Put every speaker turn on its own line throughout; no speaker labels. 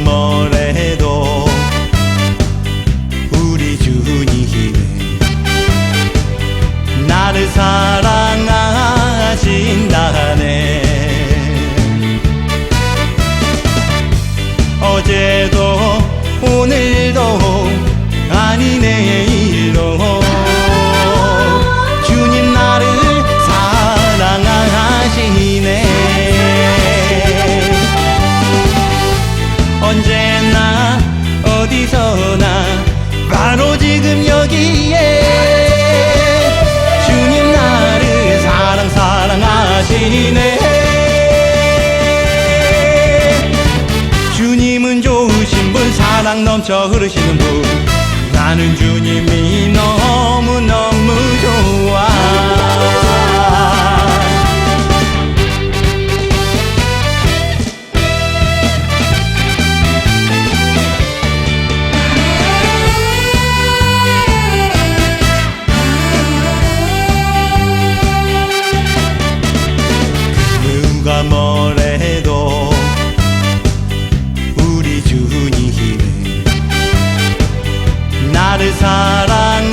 아무래도 우리 주님 나를 사 어디서나. 바로 지금 여기에 주님 나를 사랑 사랑하시네. 주님은 좋으신 분 사랑 넘쳐 흐르시는 분. 나는 주님 누가 뭐래도 우리 주님은 나를 사랑하신다네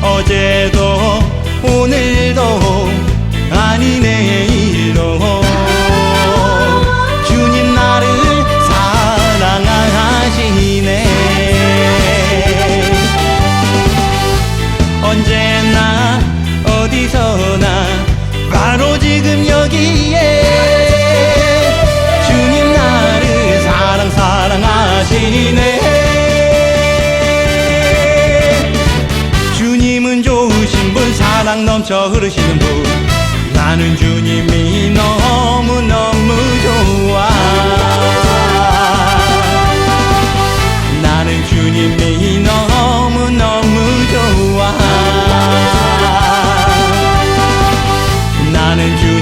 어제도 오늘도 사랑 넘쳐 흐르시는 분. 나는 주님이 너무너무 좋아. 나는 주님이 너무너무 좋아. 나는 주